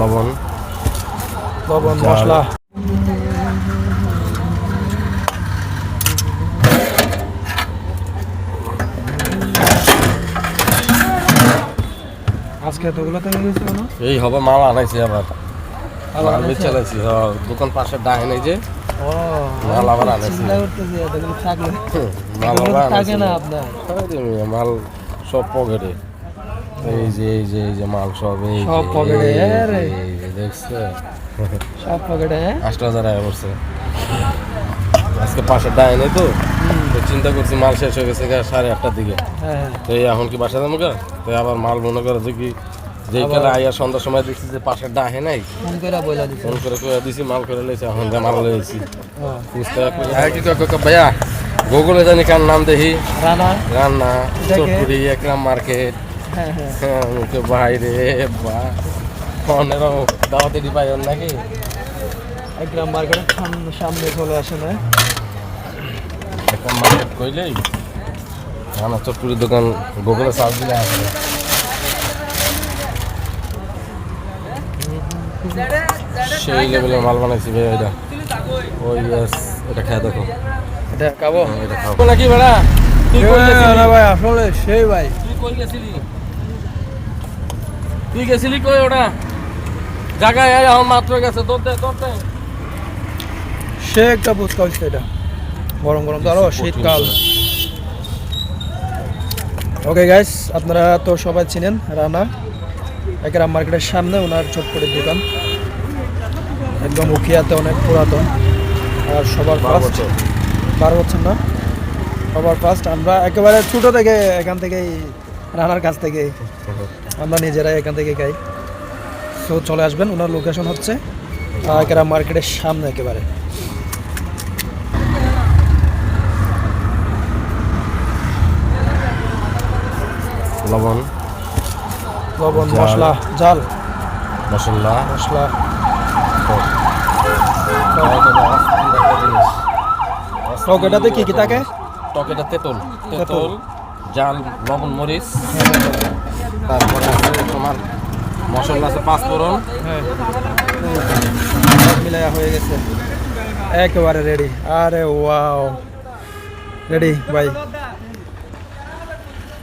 লবণ। লবণ মশলা। আজকে এতগুলো থেকে গেছে না? এই হবে মাল আনাইছি আবার। মাল আনাইছে? হ্যাঁ, দোকান পাশে ডাহে নেই যে। ও মাল আবার আনাইছে। মাল আবার আনাইছি। না আপনার। মাল সব পকেটে। এই যে এই যে এই যে মাল সব এই সব যে, পকেটে, এই যে, আরে। এই যে, দেখছে? সব পকেটে হ্যাঁ? হাজার টাকা আজকে পাশে ডায় নেই তো? তো চিন্তা করছি মাল শেষ হয়ে গেছে সাড়ে আটটার দিকে। হ্যাঁ তো এই এখন কি বাসা যাব তো আবার মাল মনে করে যে কি আইয়া সন্ধ্যার সময় দেখছি যে পাশে ডাহে নাই। ফোন করে বইলা করে কয়ে দিছি মাল করে লইছে এখন যা মাল হ্যাঁ কি কয়, ভাইয়া গুগলে জানি কার নাম দেখি। রানা। রান্না চটপুরি একরাম মার্কেট। হ্যাঁ হ্যাঁ। হ্যাঁ মুখে বাইরে বা। অনেরও দাওয়াতে দি পাই নাকি একদম মার্কেটের সামনে সামনে চলে আসে না। একটা মার্কেট কইলেই রান্না চটপুরির দোকান গুগলে সার্চ দিলে আসে সেই লেভেলের মাল বানাইছি ভাই এটা ওই ইয়াস এটা খেয়ে দেখো। এটা খাব? হ্যাঁ, এটা খাব। নাকি বেড়া? ভাই আসলে সেই ভাই। তুই কই গেছিলি তুই গেছিলি কই ওটা? জায়গায় আয় আমার মাত্র গেছে তোর দে তোর দে। সে একটা ফুচকা হচ্ছে এটা। গরম গরম তো আরও শীতকাল। ওকে গাইস আপনারা তো সবাই চিনেন রানা। একেরাম মার্কেটের সামনে ওনার চটপটির দোকান। একদম উখিয়াতে অনেক পুরাতন। আর সবার বারো ফার্স্ট। বারো বছর না? সবার ফার্স্ট আমরা একেবারে ছোটো থেকে এখান থেকেই রানার কাছ থেকে। আমরা নিজেরাই এখান থেকে খাই। সো চলে আসবেন। ওনার লোকেশন হচ্ছে আহ, একেরাম মার্কেটের সামনে একেবারে। লবণ। লবণ মশলা জাল। মশলা। মশলা। টক। এটাতে কি কি থাকে? টক এটা তেঁতুল। তেঁতুল। জাল লবণ মরিচ। তারপরে আছে তোমার মশলা আছে পাঁচফোড়ন হ্যাঁ। মিলাইয়া হয়ে গেছে। একেবারে রেডি আরে ওয়াও রেডি ভাই